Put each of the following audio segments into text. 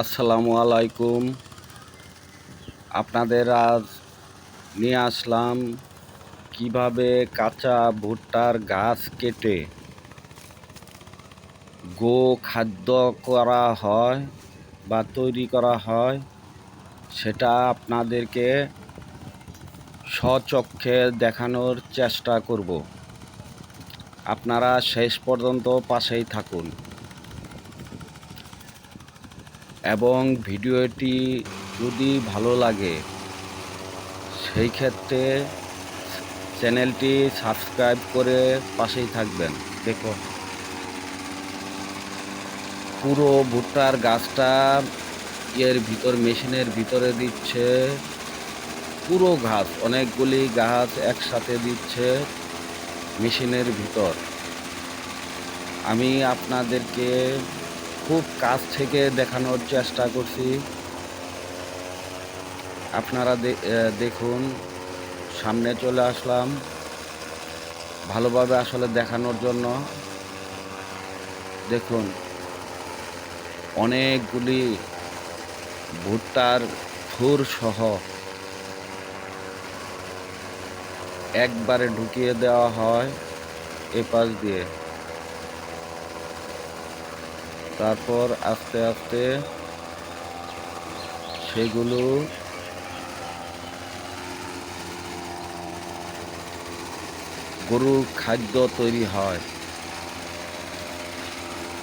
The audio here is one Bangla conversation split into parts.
আসসালামু আলাইকুম। আপনাদের আজ নিয়ে আসলাম কীভাবে কাঁচা ভুট্টার গাছ কেটে গো খাদ্য করা হয় বা তৈরি করা হয়, সেটা আপনাদেরকে স্বচক্ষে দেখানোর চেষ্টা করব। আপনারা শেষ পর্যন্ত পাশেই থাকুন। এবং ভিডিওটি যদি ভালো লাগে সেই ক্ষেত্রে চ্যানেলটি সাবস্ক্রাইব করে পাশেই থাকবেন। দেখো। পুরো ভুট্টার গাছটা এর ভিতর মেশিনের ভিতরে দিচ্ছে পুরো ঘাস অনেকগুলি গাছ একসাথে দিচ্ছে মেশিনের ভিতর। আমি আপনাদেরকে খুব কাছ থেকে দেখানোর চেষ্টা করছি। আপনারা দেখুন, সামনে চলে আসলাম। ভালোভাবে আসলে দেখানোর জন্য। দেখুন, অনেকগুলি ভুট্টার থুর সহ একবারে ঢুকিয়ে দেওয়া হয় এ পাশ দিয়ে। তারপর আস্তে আস্তে সেগুলো গরুর খাদ্য তৈরি হয়।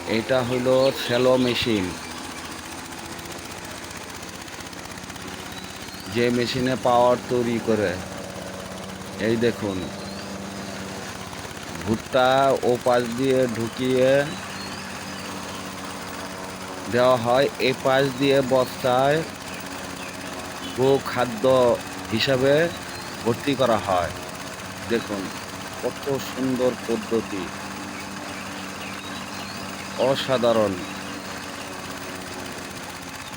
এটা হলো স্যালো মেশিন। যে মেশিনে পাওয়ার তৈরি করে। এই দেখুন, ভুট্টা ও পাশ দিয়ে ঢুকিয়ে দেওয়া হয়। এ পাশ দিয়ে বস্তায় গো খাদ্য হিসাবে ভর্তি করা হয়। দেখুন, কত সুন্দর পদ্ধতি। অসাধারণ।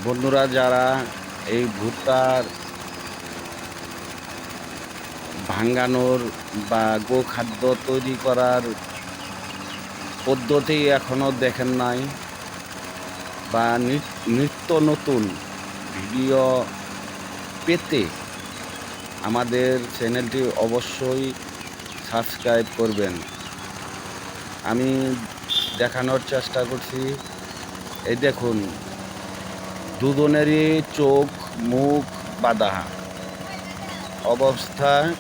বন্ধুরা, যারা এই ভুট্টার ভাঙ্গানোর বা গো খাদ্য তৈরি করার পদ্ধতি এখনও দেখেন নাই বা নিত্য নতুন ভিডিও পেতে আমাদের চ্যানেলটি অবশ্যই সাবস্ক্রাইব করবেন। আমি দেখানোর চেষ্টা করছি। এই দেখুন, দুজনেরই চোখ, মুখ বাঁধা। অবস্থায়